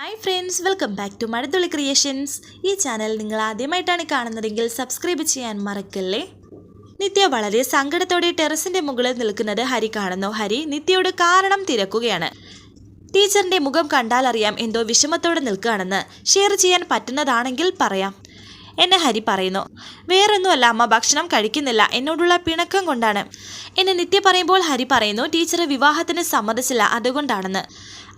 Hi friends welcome back to Mazhathulli creations ഈ channel നിങ്ങൾ ആദ്യമായിട്ടാണ് കാണുന്നതെങ്കിൽ സബ്സ്ക്രൈബ് ചെയ്യാൻ മറക്കല്ലേ? നിത്യ വളരെ സങ്കടത്തോടെ ടെറസിന്റെ മുകളിൽ നിൽക്കുന്നത് ഹരി കാണുന്നു. ഹരി നിത്യയുടെ കാരണം തിരക്കുകയാണ്. ടീച്ചറിന്റെ മുഖം കണ്ടാൽ അറിയാം എന്തോ വിഷമത്തോടെ നിൽക്കുകയാണെന്ന്. ഷെയർ ചെയ്യാൻ പറ്റുന്നതാണെങ്കിൽ പറയാം. എന്നെ ഹരി പറയുന്നു. വേറൊന്നുമല്ല അമ്മ ഭക്ഷണം കഴിക്കുന്നില്ല. എന്നോടുള്ള പിണക്കം കൊണ്ടാണ്. എന്നെ നിത്യ പറയുമ്പോൾ ഹരി പറയുന്നു ടീച്ചർ വിവാഹത്തിന് സമ്മതിച്ചില്ല. അതുകൊണ്ടാണെന്ന്.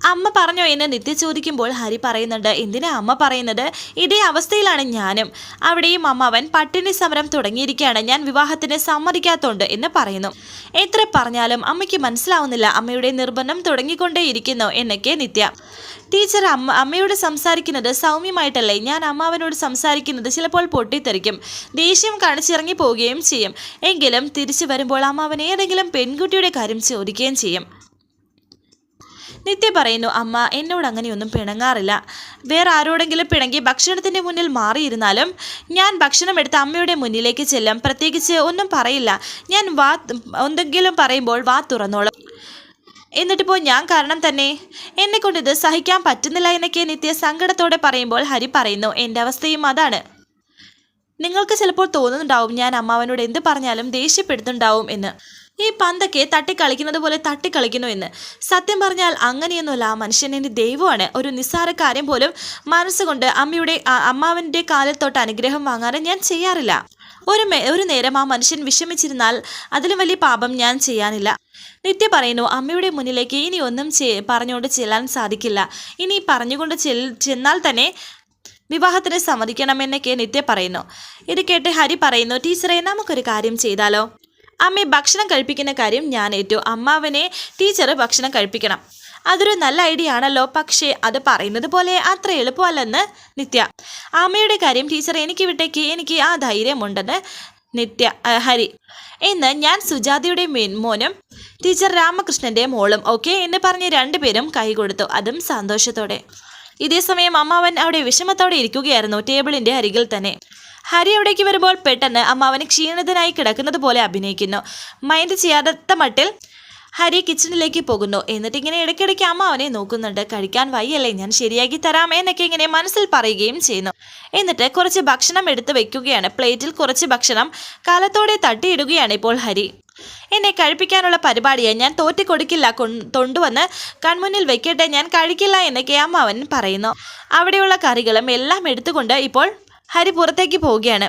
അമ്മ പറഞ്ഞോ എന്ന് നിത്യ ചോദിക്കുമ്പോൾ ഹരി പറയുന്നുണ്ട് എന്തിനാ അമ്മ പറയുന്നത്? ഇതേ അവസ്ഥയിലാണ് ഞാനും. അവിടെയും അമ്മ അവൻ പട്ടിണി സമരം തുടങ്ങിയിരിക്കുകയാണ്. ഞാൻ വിവാഹത്തിന് സമ്മതിക്കാത്തോണ്ട് എന്ന് പറയുന്നു. എത്ര പറഞ്ഞാലും അമ്മയ്ക്ക് മനസ്സിലാവുന്നില്ല അമ്മയുടെ നിർബന്ധം തുടങ്ങിക്കൊണ്ടേയിരിക്കുന്നു എന്നൊക്കെ നിത്യ. ടീച്ചർ അമ്മ അമ്മയോട് സംസാരിക്കുന്നത് സൗമ്യമായിട്ടല്ലേ? ഞാൻ അമ്മാവനോട് സംസാരിക്കുന്നത് ചിലപ്പോൾ പൊട്ടിത്തെറിക്കും. ദേഷ്യം കാണിച്ചിറങ്ങി പോവുകയും ചെയ്യും. എങ്കിലും തിരിച്ചു വരുമ്പോൾ അമ്മാവൻ ഏതെങ്കിലും പെൺകുട്ടിയുടെ കാര്യം ചോദിക്കുകയും ചെയ്യും. നിത്യ പറയുന്നു അമ്മ എന്നോട് അങ്ങനെയൊന്നും പിണങ്ങാറില്ല. വേറെ ആരോടെങ്കിലും പിണങ്ങി ഭക്ഷണത്തിന്റെ മുന്നിൽ മാറിയിരുന്നാലും ഞാൻ ഭക്ഷണം എടുത്ത് അമ്മയുടെ മുന്നിലേക്ക് ചെല്ലും. പ്രത്യേകിച്ച് ഒന്നും പറയില്ല. ഞാൻ വാ എന്തെങ്കിലും പറയുമ്പോൾ വാ തുറന്നോളും. എന്നിട്ടിപ്പോൾ ഞാൻ കാരണം തന്നെ? എന്നെ കൊണ്ട് ഇത് സഹിക്കാൻ പറ്റുന്നില്ല എന്നൊക്കെ നിത്യ സങ്കടത്തോടെ പറയുമ്പോൾ ഹരി പറയുന്നു എന്റെ അവസ്ഥയും അതാണ്. നിങ്ങൾക്ക് ചിലപ്പോൾ തോന്നുന്നുണ്ടാവും ഞാൻ അമ്മാവനോട് എന്ത് പറഞ്ഞാലും ദേഷ്യപ്പെടുത്തുണ്ടാവും എന്ന്. ഈ പന്തൊക്കെ തട്ടിക്കളിക്കുന്നത് പോലെ തട്ടിക്കളിക്കുന്നു എന്ന്. സത്യം പറഞ്ഞാൽ അങ്ങനെയൊന്നുമല്ല. ആ മനുഷ്യൻ എന്റെ ദൈവമാണ്. ഒരു നിസ്സാര കാര്യം പോലും മനസ്സുകൊണ്ട് അമ്മയുടെ അമ്മാവന്റെ കാലിൽ തൊട്ട് അനുഗ്രഹം വാങ്ങാൻ ഞാൻ ചെയ്യാറില്ല. ഒരു ഒരു നേരം ആ മനുഷ്യൻ വിഷമിച്ചിരുന്നാൽ അതിലും വലിയ പാപം ഞാൻ ചെയ്യാനില്ല. നിത്യ പറയുന്നു അമ്മയുടെ മുന്നിലേക്ക് ഇനി ഒന്നും പറഞ്ഞുകൊണ്ട് ചെല്ലാൻ സാധിക്കില്ല. ഇനി പറഞ്ഞുകൊണ്ട് ചെന്നാൽ തന്നെ വിവാഹത്തിന് സമ്മതിക്കണമെന്നൊക്കെ നിത്യ പറയുന്നു. ഇത് കേട്ട് ഹരി പറയുന്നു ടീച്ചറെ നമുക്കൊരു കാര്യം ചെയ്താലോ? അമ്മയെ ഭക്ഷണം കഴിപ്പിക്കുന്ന കാര്യം ഞാൻ ഏറ്റു. അമ്മാവനെ ടീച്ചർ ഭക്ഷണം കഴിപ്പിക്കണം. അതൊരു നല്ല ഐഡിയ ആണല്ലോ പക്ഷേ അത് പറയുന്നത് പോലെ അത്ര എളുപ്പമല്ലെന്ന് നിത്യ. അമ്മയുടെ കാര്യം ടീച്ചർ എനിക്ക് വിട്ടേക്ക് എനിക്ക് ആ ധൈര്യമുണ്ടെന്ന് നിത്യ ഹരി. എന്ന് ഞാൻ സുജാതയുടെ മോനും ടീച്ചർ രാമകൃഷ്ണന്റെ മോളും ഓക്കെ എന്ന് പറഞ്ഞ് രണ്ടുപേരും കൈ കൊടുത്തു. അതും സന്തോഷത്തോടെ. ഇതേസമയം അമ്മാവൻ അവിടെ വിഷമത്തോടെ ഇരിക്കുകയായിരുന്നു ടേബിളിന്റെ അരികിൽ തന്നെ. ഹരി അവിടേക്ക് വരുമ്പോൾ പെട്ടെന്ന് അമ്മ അവന് ക്ഷീണിതനായി കിടക്കുന്നത് പോലെ അഭിനയിക്കുന്നു. മൈൻഡ് ചെയ്യാത്ത മട്ടിൽ ഹരി കിച്ചണിലേക്ക് പോകുന്നു. എന്നിട്ട് ഇങ്ങനെ ഇടയ്ക്കിടയ്ക്ക് അമ്മ അവനെ നോക്കുന്നുണ്ട്. കഴിക്കാൻ വയ്യല്ലേ ഞാൻ ശരിയാക്കി തരാം എന്നൊക്കെ ഇങ്ങനെ മനസ്സിൽ പറയുകയും ചെയ്യുന്നു. എന്നിട്ട് കുറച്ച് ഭക്ഷണം എടുത്ത് വെക്കുകയാണ്. പ്ലേറ്റിൽ കുറച്ച് ഭക്ഷണം കാലത്തോടെ തട്ടിയിടുകയാണ് ഇപ്പോൾ ഹരി. എന്നെ കഴിപ്പിക്കാനുള്ള പരിപാടിയെ ഞാൻ തോറ്റി കൊടുക്കില്ല തൊണ്ടുവന്ന് കൺമുന്നിൽ വെക്കട്ടെ ഞാൻ കഴിക്കില്ല എന്നൊക്കെ അമ്മ അവൻ പറയുന്നു. അവിടെയുള്ള കറികളും എല്ലാം എടുത്തുകൊണ്ട് ഇപ്പോൾ ഹരി പുറത്തേക്ക് പോവുകയാണ്.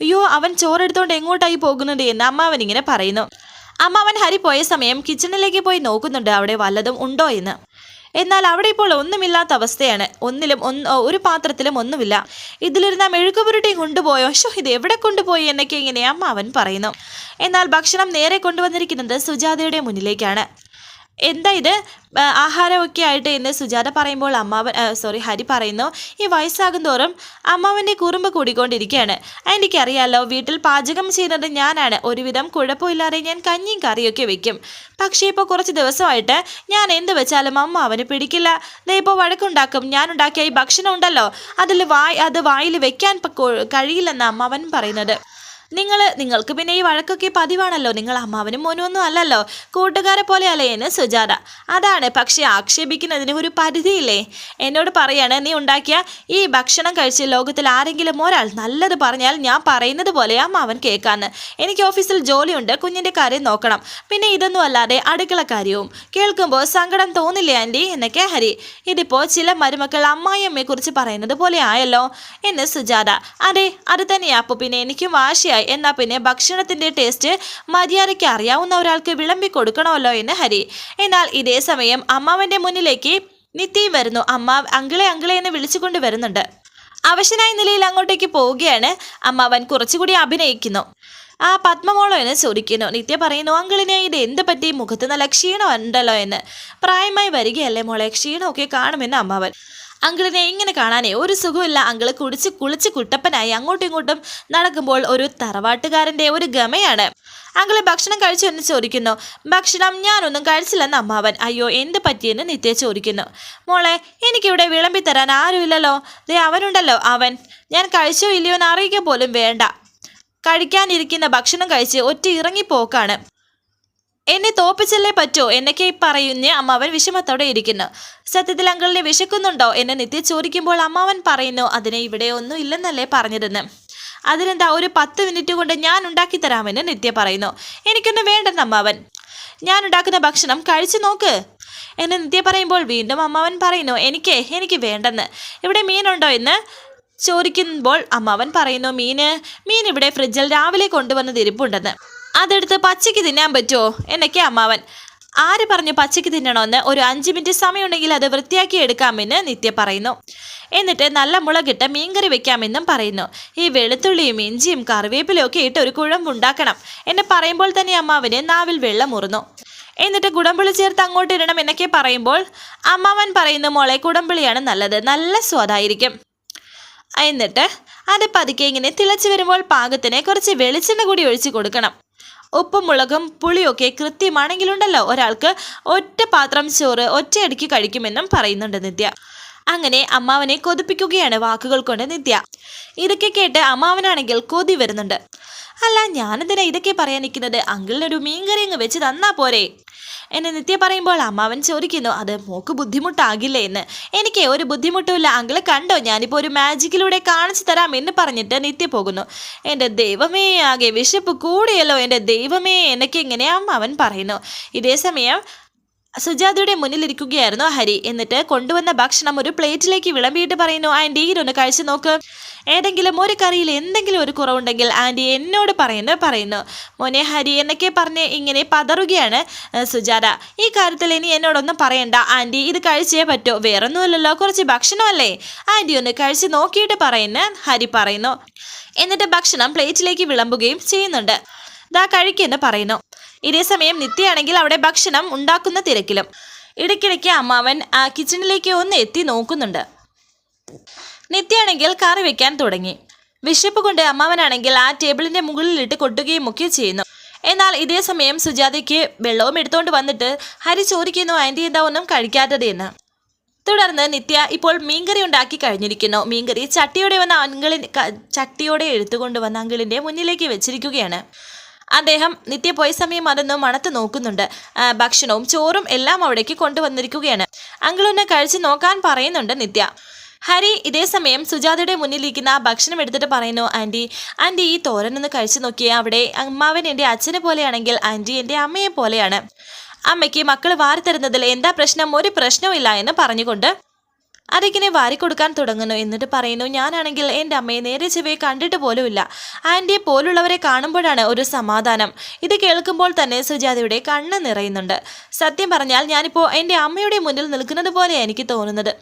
അയ്യോ അവൻ ചോറെടുത്തോണ്ട് എങ്ങോട്ടായി പോകുന്നത് എന്ന് അമ്മാവൻ ഇങ്ങനെ പറയുന്നു. അമ്മാവൻ ഹരി പോയ സമയം കിച്ചണിലേക്ക് പോയി നോക്കുന്നുണ്ട് അവിടെ വല്ലതും ഉണ്ടോ എന്ന്. എന്നാൽ അവിടെ ഇപ്പോൾ ഒന്നുമില്ലാത്ത അവസ്ഥയാണ്. ഒന്നിലും ഒന്ന് ഒരു പാത്രത്തിലും ഒന്നുമില്ല. ഇതിലിരുന്ന മെഴുക്കുപുരട്ടി കൊണ്ടുപോയോ? ഷോ ഇത് എവിടെ കൊണ്ടുപോയി എന്നൊക്കെ ഇങ്ങനെ അമ്മാവൻ പറയുന്നു. എന്നാൽ ഭക്ഷണം നേരെ കൊണ്ടുവന്നിരിക്കുന്നത് സുജാതയുടെ മുന്നിലേക്കാണ്. എന്താ ഇത്? ആഹാരമൊക്കെ ആയിട്ട് എന്ന് സുജാത പറയുമ്പോൾ അമ്മാവൻ സോറി ഹരി പറയുന്നു ഈ വയസ്സാകും തോറും അമ്മാവന്റെ കുറുമ്പ് കൂടിക്കൊണ്ടിരിക്കുകയാണ്. എനിക്കറിയാലോ വീട്ടിൽ പാചകം ചെയ്യുന്നത് ഞാനാണ്. ഒരുവിധം കുഴപ്പമില്ലാതെ ഞാൻ കഞ്ഞിയും കറിയൊക്കെ വെക്കും. പക്ഷേ ഇപ്പോൾ കുറച്ച് ദിവസമായിട്ട് ഞാൻ എന്ത് വെച്ചാലും അമ്മ അവന് പിടിക്കില്ല. ദേ ഇപ്പോൾ വഴക്കുണ്ടാക്കും. ഞാൻ ഉണ്ടാക്കിയ ഈ ഭക്ഷണം ഉണ്ടല്ലോ. അതിൽ വായ് അത് വായിൽ വെക്കാൻ കഴിയില്ലെന്ന് അമ്മാവൻ പറയുന്നത്. നിങ്ങൾ നിങ്ങൾക്ക് പിന്നെ ഈ വഴക്കൊക്കെ പതിവാണല്ലോ. നിങ്ങൾ അമ്മാവനും മോനും ഒന്നും അല്ലല്ലോ. കൂട്ടുകാരെ പോലെ അല്ലേ എന്ന് സുജാത. അതാണ്. പക്ഷേ ആക്ഷേപിക്കുന്നതിന് ഒരു പരിധിയില്ലേ? എന്നോട് പറയാണ് നീ ഉണ്ടാക്കിയ ഈ ഭക്ഷണം കഴിച്ച് ലോകത്തിൽ ആരെങ്കിലും ഒരാൾ നല്ലത് പറഞ്ഞാൽ ഞാൻ പറയുന്നത് പോലെ അമ്മാവൻ കേൾക്കാന്ന്. എനിക്ക് ഓഫീസിൽ ജോലിയുണ്ട്. കുഞ്ഞിന്റെ കാര്യം നോക്കണം. പിന്നെ ഇതൊന്നും അല്ലാതെ അടുക്കള കാര്യവും. കേൾക്കുമ്പോൾ സങ്കടം തോന്നില്ലേ ആന്റി എന്നൊക്കെ ഹരി. ഇതിപ്പോൾ ചില മരുമക്കൾ അമ്മായിയമ്മയെക്കുറിച്ച് പറയുന്നത് പോലെ ആയല്ലോ? എന്ന് സുജാത. അതെ അത് തന്നെയാ. അപ്പോൾ പിന്നെ എനിക്കും വാശിയായി. എന്നാ പിന്നെ ഭക്ഷണത്തിന്റെ ടേസ്റ്റ് മര്യാദയ്ക്ക് അറിയാവുന്ന ഒരാൾക്ക് വിളമ്പി കൊടുക്കണമല്ലോ എന്ന് ഹരി. എന്നാൽ ഇതേ സമയം അമ്മാവന്റെ മുന്നിലേക്ക് നിത്യം വരുന്നു. അമ്മ അങ്കിളെ അങ്കിളെ എന്ന് വിളിച്ചുകൊണ്ട് വരുന്നുണ്ട്. അവശനായ നിലയിൽ അങ്ങോട്ടേക്ക് പോവുകയാണ്. അമ്മാവൻ കുറച്ചുകൂടി അഭിനയിക്കുന്നു. ആ പത്മമോളോ എന്ന് ചോദിക്കുന്നു. നിത്യ പറയുന്നു അങ്കിളിനെ ഇത് എന്ത് പറ്റി? മുഖത്ത് നല്ല ക്ഷീണം ഉണ്ടല്ലോ എന്ന്. പ്രായമായി വരികയല്ലേ മോളെ? ക്ഷീണമൊക്കെ കാണുമെന്ന് അമ്മാവൻ. അങ്കിളിനെ ഇങ്ങനെ കാണാനേ ഒരു സുഖമില്ല അങ്കിൾ കുടിച്ച് കുളിച്ച് കുട്ടപ്പനായി അങ്ങോട്ടും ഇങ്ങോട്ടും നടക്കുമ്പോൾ ഒരു തറവാട്ടുകാരന്റെ ഒരു ഗമയാണ്. അങ്കിൾ ഭക്ഷണം കഴിച്ചു എന്ന് ചോദിക്കുന്നു. ഭക്ഷണം ഞാനൊന്നും കഴിച്ചില്ലെന്ന് അമ്മാവൻ. അയ്യോ എന്ത് പറ്റിയെന്ന് നിത്യ ചോദിക്കുന്നു. മോളെ എനിക്കിവിടെ വിളമ്പി തരാൻ ആരുമില്ലല്ലോ? ദേ അവനുണ്ടല്ലോ അവൻ. ഞാൻ കഴിച്ചോ ഇല്ലയോ എന്ന് അറിയിക്കുക പോലും വേണ്ട. കഴിക്കാനിരിക്കുന്ന ഭക്ഷണം കഴിച്ച് ഒറ്റ ഇറങ്ങിപ്പോക്കാണ്. എന്നെ തോപ്പിച്ചല്ലേ പറ്റോ? എന്നൊക്കെ പറയുന്ന അമ്മാവൻ വിഷമത്തോടെ ഇരിക്കുന്നു. സത്യത്തിൽ അങ്കളിനെ വിശക്കുന്നുണ്ടോ? എന്നെ നിത്യ ചോദിക്കുമ്പോൾ അമ്മാവൻ പറയുന്നു അതിനെ ഇവിടെ ഒന്നും ഇല്ലെന്നല്ലേ പറഞ്ഞിരുന്നു. അതിനെന്താ ഒരു പത്ത് മിനിറ്റ് കൊണ്ട് ഞാൻ ഉണ്ടാക്കി തരാമെന്ന് നിത്യ പറയുന്നു. എനിക്കൊന്നും വേണ്ടെന്ന് അമ്മാവൻ. ഞാൻ ഉണ്ടാക്കുന്ന ഭക്ഷണം കഴിച്ചു നോക്ക്. എന്നെ നിത്യ പറയുമ്പോൾ വീണ്ടും അമ്മാവൻ പറയുന്നു എനിക്ക് എനിക്ക് വേണ്ടെന്ന്. ഇവിടെ മീനുണ്ടോ എന്ന്? ചോദിക്കുമ്പോൾ അമ്മാവൻ പറയുന്നു മീന് മീൻ ഇവിടെ ഫ്രിഡ്ജിൽ രാവിലെ കൊണ്ടുവന്നത് ഇരിപ്പുണ്ടെന്ന്. അതെടുത്ത് പച്ചയ്ക്ക് തിന്നാൻ പറ്റുമോ? എന്നൊക്കെ അമ്മാവൻ. ആര് പറഞ്ഞു പച്ചയ്ക്ക് തിന്നണമെന്ന്? ഒരു അഞ്ച് മിനിറ്റ് സമയമുണ്ടെങ്കിൽ അത് വൃത്തിയാക്കി എടുക്കാമെന്ന് നിത്യ പറയുന്നു. എന്നിട്ട് നല്ല മുളകിട്ട് മീൻകറി വെക്കാമെന്നും പറയുന്നു. ഈ വെളുത്തുള്ളിയും ഇഞ്ചിയും കറിവേപ്പിലും ഒക്കെ ഇട്ട് ഒരു കുഴമ്പുണ്ടാക്കണം എന്ന് പറയുമ്പോൾ തന്നെ അമ്മാവന് നാവിൽ വെള്ളം മുറുന്നു എന്നിട്ട് കുടംപുളി ചേർത്ത് അങ്ങോട്ട് ഇടണം എന്നൊക്കെ പറയുമ്പോൾ അമ്മാവൻ പറയുന്നു മോളെ കുടംപുളിയാണ് നല്ലത്. നല്ല സ്വാദായിരിക്കും. എന്നിട്ട് അത് പതുക്കെ ഇങ്ങനെ തിളച്ച് വരുമ്പോൾ പാകത്തിന് കുറച്ച് വെളിച്ചെണ്ണ കൂടി ഒഴിച്ചു കൊടുക്കണം. ഉപ്പും മുളകും പുളിയൊക്കെ കൃത്യമാണെങ്കിലുണ്ടല്ലോ. ഒരാൾക്ക് ഒറ്റ പാത്രം ചോറ് ഒറ്റയടിക്ക് കഴിക്കുമെന്നും പറയുന്നുണ്ട് നിത്യ. അങ്ങനെ അമ്മാവനെ കൊതിപ്പിക്കുകയാണ് വാക്കുകൾ കൊണ്ട് നിത്യ. ഇതൊക്കെ കേട്ട് അമ്മാവനാണെങ്കിൽ കൊതി വരുന്നുണ്ട്. അല്ല ഞാനെന്തിനാ ഇതൊക്കെ പറയാൻ നിൽക്കുന്നത്? അങ്കിളിനൊരു മീൻകറി അങ്ങ് വെച്ച് തന്നാ പോരെ. എന്നെ നിത്യ പറയുമ്പോൾ അമ്മാവൻ ചോദിക്കുന്നു അത് മോക്ക് ബുദ്ധിമുട്ടാകില്ലേ എന്ന്? എനിക്ക് ഒരു ബുദ്ധിമുട്ടുമില്ല. അങ്കിൾ കണ്ടോ? ഞാനിപ്പോൾ ഒരു മാജിക്കിലൂടെ കാണിച്ചു തരാം എന്ന് പറഞ്ഞിട്ട് നിത്യ പോകുന്നു. എന്റെ ദൈവമേ ആകെ വിശപ്പ് കൂടിയല്ലോ. എന്റെ ദൈവമേ എന്നൊക്കെ ഇങ്ങനെ അവൻ പറയുന്നു. ഇതേ സമയം സുജാതയുടെ മുന്നിലിരിക്കുകയായിരുന്നു ഹരി. എന്നിട്ട് കൊണ്ടുവന്ന ഭക്ഷണം ഒരു പ്ലേറ്റിലേക്ക് വിളമ്പിയിട്ട് പറയുന്നു ആന്റി ഇതൊന്ന് കഴിച്ചു നോക്ക്. ഏതെങ്കിലും ഒരു കറിയിൽ എന്തെങ്കിലും ഒരു കുറവുണ്ടെങ്കിൽ ആന്റി എന്നോട് പറയുന്നു പറയുന്നു. മോനെ ഹരി എന്നൊക്കെ പറഞ്ഞ് ഇങ്ങനെ പതറുകയാണ് സുജാത. ഈ കാര്യത്തിൽ ഇനി എന്നോടൊന്നും പറയണ്ട. ആന്റി ഇത് കഴിച്ചേ പറ്റൂ. വേറൊന്നുമല്ലല്ലോ. കുറച്ച് ഭക്ഷണമല്ലേ? ആന്റി ഒന്ന് കഴിച്ച് നോക്കിയിട്ട് പറയുന്ന ഹരി പറയുന്നു. എന്നിട്ട് ഭക്ഷണം പ്ലേറ്റിലേക്ക് വിളമ്പുകയും ചെയ്യുന്നുണ്ട്. ദാ കഴിക്കെന്ന് പറയുന്നു. ഇതേ സമയം നിത്യയാണെങ്കിൽ അവിടെ ഭക്ഷണം ഉണ്ടാക്കുന്ന തിരക്കിലും. ഇടയ്ക്കിടയ്ക്ക് അമ്മാവൻ കിച്ചണിലേക്ക് ഒന്ന് എത്തി നോക്കുന്നുണ്ട്. നിത്യയാണെങ്കിൽ കറി വെക്കാൻ തുടങ്ങി. വിശപ്പ് കൊണ്ട് അമ്മാവനാണെങ്കിൽ ആ ടേബിളിന്റെ മുകളിലിട്ട് കൊട്ടുകയും ഒക്കെ ചെയ്യുന്നു. എന്നാൽ ഇതേ സമയം സുജാതയ്ക്ക് വെള്ളവും എടുത്തുകൊണ്ട് വന്നിട്ട് ഹരി ചോദിക്കുന്നു ആന്റി എന്താ ഒന്നും കഴിക്കാത്തത് എന്ന്? തുടർന്ന് നിത്യ ഇപ്പോൾ മീൻകറി ഉണ്ടാക്കി കഴിഞ്ഞിരിക്കുന്നു. മീൻകറി ചട്ടിയോടെ വന്ന അങ്കിളിൻ ക- ചട്ടിയോടെ എടുത്തുകൊണ്ട് വന്ന അങ്കിളിന്റെ മുന്നിലേക്ക് വെച്ചിരിക്കുകയാണ്. അദ്ദേഹം നിത്യ പോയ സമയം അതൊന്ന് മണത്ത് നോക്കുന്നുണ്ട്. ഭക്ഷണവും ചോറും എല്ലാം അവിടേക്ക് കൊണ്ടുവന്നിരിക്കുകയാണ്. അങ്കിളൊന്ന് കഴിച്ച് നോക്കാൻ പറയുന്നുണ്ട് നിത്യ. ഹരി ഇതേ സമയം സുജാതയുടെ മുന്നിലിരിക്കുന്ന ഭക്ഷണം എടുത്തിട്ട് പറയുന്നു ആന്റി ആന്റി ഈ തോരൻ ഒന്ന് കഴിച്ചു നോക്കിയേ. അവിടെ അമ്മാവൻ എന്റെ അച്ഛനെ പോലെയാണെങ്കിൽ ആന്റി എന്റെ അമ്മയെ പോലെയാണ്. അമ്മയ്ക്ക് മക്കൾ വാരിത്തരുന്നതിൽ എന്താ പ്രശ്നം? ഒരു പ്രശ്നവുമില്ല എന്ന് പറഞ്ഞുകൊണ്ട് അതിങ്ങനെ വാരിക്കൊടുക്കാൻ തുടങ്ങുന്നു. എന്നിട്ട് പറയുന്നു ഞാനാണെങ്കിൽ എന്റെ അമ്മയെ നേരെ ചെവയെ കണ്ടിട്ട് പോലുമില്ല. ആന്റിയെ പോലുള്ളവരെ കാണുമ്പോഴാണ് ഒരു സമാധാനം. ഇത് കേൾക്കുമ്പോൾ തന്നെ സുജാതയുടെ കണ്ണ് നിറയുന്നുണ്ട്. സത്യം പറഞ്ഞാൽ ഞാനിപ്പോൾ എന്റെ അമ്മയുടെ മുന്നിൽ നിൽക്കുന്നത് പോലെ എനിക്ക് തോന്നുന്നത്.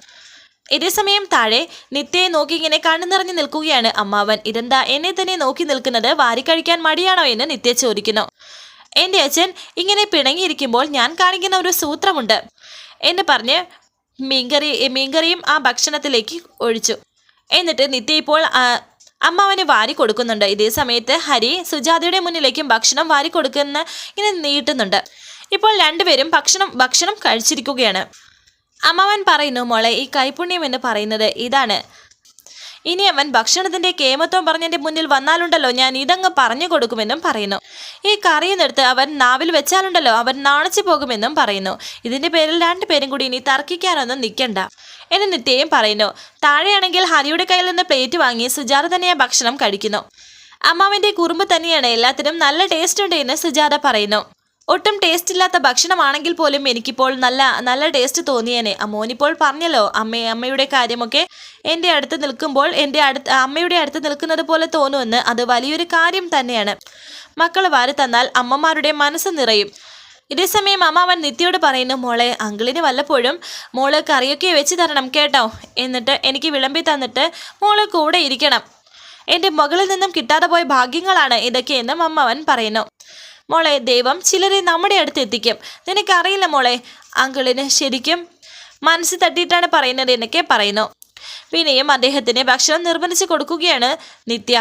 ഇതേസമയം താഴെ നിത്യയെ നോക്കി ഇങ്ങനെ കണ്ണു നിറഞ്ഞു നിൽക്കുകയാണ് അമ്മാവൻ. ഇതെന്താ എന്നെ തന്നെ നോക്കി നിൽക്കുന്നത്? വാരിക്കഴിക്കാൻ മടിയാണോ എന്ന് നിത്യ ചോദിക്കുന്നു. എന്റെ അച്ഛൻ ഇങ്ങനെ പിണങ്ങിയിരിക്കുമ്പോൾ ഞാൻ കാണിക്കുന്ന ഒരു സൂത്രമുണ്ട് എന്ന് പറഞ്ഞ് മീൻകറി മീൻകറിയും ആ ഭക്ഷണത്തിലേക്ക് ഒഴിച്ചു. എന്നിട്ട് നിത്യ ഇപ്പോൾ അമ്മാവന് വാരി കൊടുക്കുന്നുണ്ട്. ഇതേ സമയത്ത് ഹരി സുജാതയുടെ മുന്നിലേക്കും ഭക്ഷണം വാരി കൊടുക്കുന്ന ഇങ്ങനെ നീട്ടുന്നുണ്ട്. ഇപ്പോൾ രണ്ടുപേരും ഭക്ഷണം ഭക്ഷണം കഴിച്ചിരിക്കുകയാണ്. അമ്മാവൻ പറയുന്നു മോളെ ഈ കൈപുണ്യം എന്ന് പറയുന്നത് ഇതാണ്. ഇനി അവൻ ഭക്ഷണത്തിന്റെ കേമത്വം പറഞ്ഞതിന്റെ മുന്നിൽ വന്നാലുണ്ടല്ലോ. ഞാൻ ഇതങ്ങ് പറഞ്ഞു കൊടുക്കുമെന്നും പറയുന്നു. ഈ കറിയെന്നെടുത്ത് അവൻ നാവിൽ വെച്ചാലുണ്ടല്ലോ. അവൻ നാണിച്ചു പോകുമെന്നും പറയുന്നു. ഇതിന്റെ പേരിൽ രണ്ടുപേരും കൂടി ഇനി തർക്കിക്കാനൊന്നും നിൽക്കണ്ട. എന്ന് നിത്യയും പറയുന്നു. താഴെയാണെങ്കിൽ ഹരിയുടെ കയ്യിൽ നിന്ന് പ്ലേറ്റ് വാങ്ങി സുജാത തന്നെ ഭക്ഷണം കഴിക്കുന്നു. അമ്മാവിന്റെ കുറുമ്പ് തന്നെയാണ്. എല്ലാത്തിനും നല്ല ടേസ്റ്റ് ഉണ്ട് എന്ന് സുജാത പറയുന്നു. ഒട്ടും ടേസ്റ്റ് ഇല്ലാത്ത ഭക്ഷണമാണെങ്കിൽ പോലും എനിക്കിപ്പോൾ നല്ല നല്ല ടേസ്റ്റ് തോന്നിയേനെ. അമ്മോനിപ്പോൾ പറഞ്ഞല്ലോ അമ്മ അമ്മയുടെ കാര്യമൊക്കെ എന്റെ അടുത്ത് നിൽക്കുമ്പോൾ എന്റെ അടുത്ത് അമ്മയുടെ അടുത്ത് നിൽക്കുന്നത് പോലെ തോന്നുമെന്ന് അത് വലിയൊരു കാര്യം തന്നെയാണ്. മക്കൾ വാരി തന്നാൽ അമ്മമാരുടെ മനസ്സ് നിറയും. ഇതേസമയം അമ്മാവൻ നിത്യയോട് പറയുന്നു മോളെ അങ്കിളിന് വല്ലപ്പോഴും മോൾ കറിയൊക്കെ വെച്ച് തരണം കേട്ടോ. എന്നിട്ട് എനിക്ക് വിളമ്പി തന്നിട്ട് മോൾ കൂടെ ഇരിക്കണം. എന്റെ മകളിൽ നിന്നും കിട്ടാതെ പോയ ഭാഗ്യങ്ങളാണ് ഇതൊക്കെയെന്നും അമ്മ അവൻ പറയുന്നു. മോളെ ദൈവം ചിലരെ നമ്മുടെ അടുത്ത് എത്തിക്കും. നിനക്കറിയില്ല മോളെ അങ്കിളിന് ശരിക്കും മനസ്സ് തട്ടിയിട്ടാണ് പറയുന്നത് എന്നൊക്കെ പറയുന്നു. പിന്നെയും അദ്ദേഹത്തിന് ഭക്ഷണം നിർബന്ധിച്ച് കൊടുക്കുകയാണ് നിത്യ.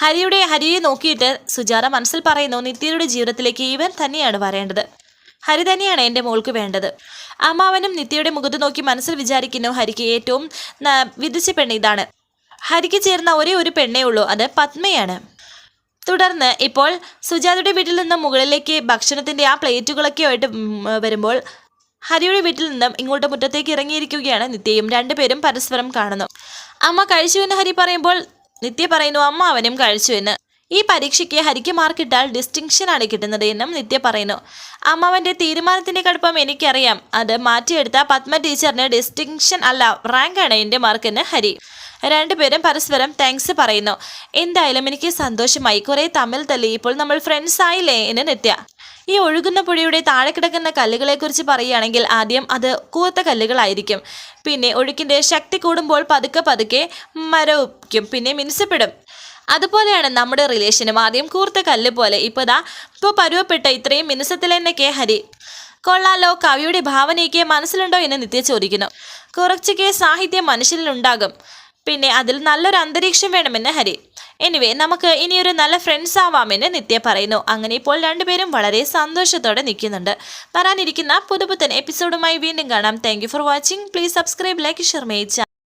ഹരിയുടെ ഹരിയെ നോക്കിയിട്ട് സുജാത മനസ്സിൽ പറയുന്നു നിത്യയുടെ ജീവിതത്തിലേക്ക് ഇവൻ തന്നെയാണ് വരേണ്ടത്. ഹരി തന്നെയാണ് എന്റെ മോൾക്ക് വേണ്ടത്. അമ്മാവനും നിത്യയുടെ മുഖത്ത് നോക്കി മനസ്സിൽ വിചാരിക്കുന്നു ഹരിക്ക് ഏറ്റവും വിധിച്ച പെണ്ണ് ഇതാണ്. ഹരിക്ക് ചേർന്ന ഒരേ ഒരു പെണ്ണേ ഉള്ളൂ അത് പത്മയാണ്. തുടർന്ന് ഇപ്പോൾ സുജാതയുടെ വീട്ടിൽ നിന്ന് മുകളിലേക്ക് ഭക്ഷണത്തിന്റെ ആ പ്ലേറ്റുകളൊക്കെ ആയിട്ട് വരുമ്പോൾ ഹരിയുടെ വീട്ടിൽ നിന്നും ഇങ്ങോട്ട് മുറ്റത്തേക്ക് ഇറങ്ങിയിരിക്കുകയാണ് നിത്യയും രണ്ടുപേരും പരസ്പരം കാണുന്നു. അമ്മ കഴിച്ചു എന്ന് ഹരി പറയുമ്പോൾ നിത്യ പറയുന്നു അമ്മ അവനും കഴിച്ചു എന്ന്. ഈ പരീക്ഷയ്ക്ക് ഹരിക്ക് മാർക്കിട്ടാൽ ഡിസ്റ്റിങ്ഷൻ ആണ് കിട്ടുന്നത് എന്നും നിത്യ പറയുന്നു. അമ്മാവന്റെ തീരുമാനത്തിന്റെ കടുപ്പം എനിക്കറിയാം. അത് മാറ്റിയെടുത്ത പത്മ ടീച്ചറിന് ഡിസ്റ്റിങ്ഷൻ അല്ല റാങ്കാണ് എന്റെ മാർക്കെന്ന് ഹരി. രണ്ടുപേരും പരസ്പരം താങ്ക്സ് പറയുന്നു. എന്തായാലും എനിക്ക് സന്തോഷമായി. കുറെ തമ്മിൽ തല്ലി. ഇപ്പോൾ നമ്മൾ ഫ്രണ്ട്സ് ആയില്ലേ? എന്ന് നിത്യ. ഈ ഒഴുകുന്ന പുഴയുടെ താഴെ കിടക്കുന്ന കല്ലുകളെക്കുറിച്ച് പറയുകയാണെങ്കിൽ ആദ്യം അത് കൂത്ത കല്ലുകളായിരിക്കും. പിന്നെ ഒഴുക്കിന്റെ ശക്തി കൂടുമ്പോൾ പതുക്കെ പതുക്കെ മരവിക്കും. പിന്നെ മിനുസപ്പെടും. അതുപോലെയാണ് നമ്മുടെ റിലേഷനും ആദ്യം കൂർത്ത കല്ല് പോലെ. ഇപ്പോൾ ദാ ഇപ്പോൾ പരുവപ്പെട്ട ഇത്രയും മിനുസത്തിൽ എന്നൊക്കെ ഹരി. കൊള്ളാലോ കവിയുടെ ഭാവനയ്ക്ക് മനസ്സിലുണ്ടോ എന്ന് നിത്യ ചോദിക്കുന്നു. കുറച്ചൊക്കെ സാഹിത്യം മനുഷ്യനിലുണ്ടാകും പിന്നെ അതിൽ നല്ലൊരു അന്തരീക്ഷം വേണമെന്ന് ഹരി. എനിവേ നമുക്ക് ഇനിയൊരു നല്ല ഫ്രണ്ട്സ് ആവാമെന്ന് നിത്യ പറയുന്നു. അങ്ങനെ ഇപ്പോൾ രണ്ടുപേരും വളരെ സന്തോഷത്തോടെ നിൽക്കുന്നുണ്ട്. വരാനിരിക്കുന്ന പുതുപുത്തൻ എപ്പിസോഡുമായി വീണ്ടും കാണാം. Thank for watching please subscribe like share